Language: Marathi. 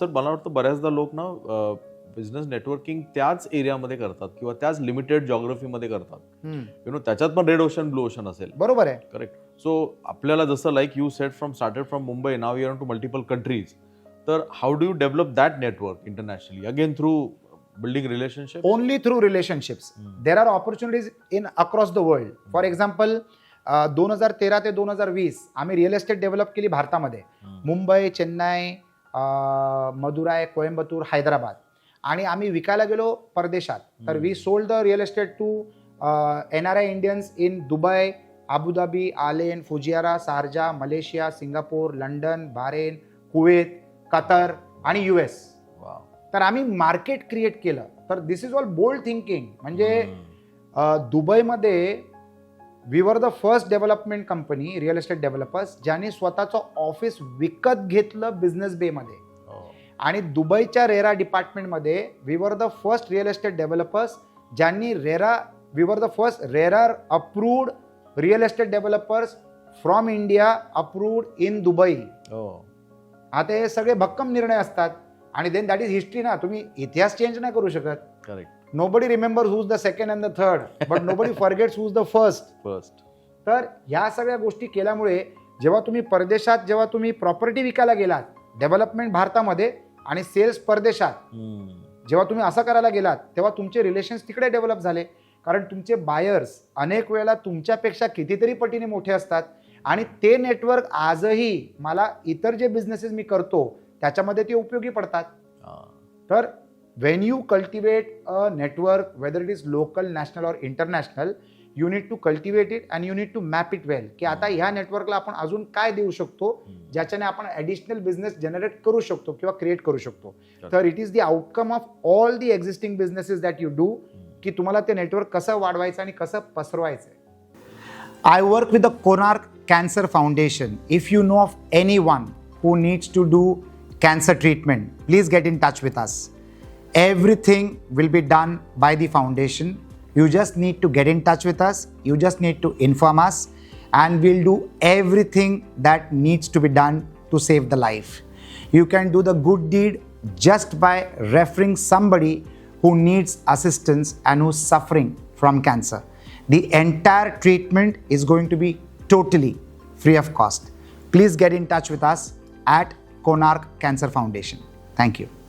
सर मला वाटतं बऱ्याचदा लोक ना बिझनेस नेटवर्किंग त्याच एरियामध्ये करतात किंवा त्याच लिमिटेड जॉग्रफीमध्ये करतात. यु नो त्याच्यात पण रेड ओशन ब्लू ओशन असेल. बरोबर आहे. करेक्ट सो आपल्याला जसं like you set from started from Mumbai now your to multiple countries तर how do you develop that network internationally again through building relationship only through relationships there are opportunities in across the world for example दोन हजार तेरा ते दोन हजार वीस आम्ही रिअल एस्टेट डेव्हलप केली भारतामध्ये. मुंबई चेन्नई अं, मदुराई कोइंबतूर हैदराबाद. आणि आम्ही विकायला गेलो परदेशात. तर we sold the real estate to N R I Indians in Dubai Abu Dhabi Al Ain Fujairah Sharjah Malaysia Singapore London Bahrain Kuwait Qatar आणि यू एस तर आम्ही मार्केट क्रिएट केलं. तर this is all bold thinking म्हणजे दुबईमध्ये we were the first development company real estate developers ज्यांनी स्वतःचं ऑफिस विकत घेतलं बिझनेस बेमध्ये आणि दुबईच्या रेरा डिपार्टमेंटमध्ये we were the first real estate developers ज्यांनी RERA we were the first RERA approved real estate developers from India approved in Dubai. आता हे सगळे भक्कम निर्णय असतात. आणि देन दॅट इज हिस्ट्री ना. तुम्ही इतिहास चेंज नाही करू शकत. Correct nobody remember who's the second and the third but nobody forgets who's the first first तर ह्या सगळ्या गोष्टी केल्यामुळे जेव्हा तुम्ही परदेशात जेव्हा तुम्ही प्रॉपर्टी विकायला गेलात डेव्हलपमेंट भारतामध्ये आणि सेल्स परदेशात जेव्हा तुम्ही असं करायला गेलात तेव्हा तुमचे रिलेशन्स तिकडे डेव्हलप झाले. कारण तुमचे बायर्स अनेक वेळेला तुमच्यापेक्षा कितीतरी पटीने मोठे असतात. आणि ते नेटवर्क आजही मला इतर जे बिझनेसेस मी करतो त्याच्यामध्ये ते उपयोगी पडतात. तर when you cultivate a network whether it is local national or international you need to cultivate it and you need to map it well की आता ह्या नेटवर्कला आपण अजून काय देऊ शकतो? ज्याच्याने आपण ॲडिशनल बिझनेस जनरेट करू शकतो किंवा क्रिएट करू शकतो. तर it is the outcome of all the existing businesses that you do की तुम्हाला ते नेटवर्क कसं वाढवायचं आणि कसं पसरवायचं I work with the Konark cancer foundation if you know of anyone who needs to do cancer treatment, please get in touch with us. Everything will be done by the foundation. You just need to get in touch with us, you just need to inform us, and we'll do everything that needs to be done to save the life. You can do the good deed just by referring somebody who needs assistance and who's suffering from cancer. The entire treatment is going to be totally free of cost. Please get in touch with us at konark cancer foundation. Thank you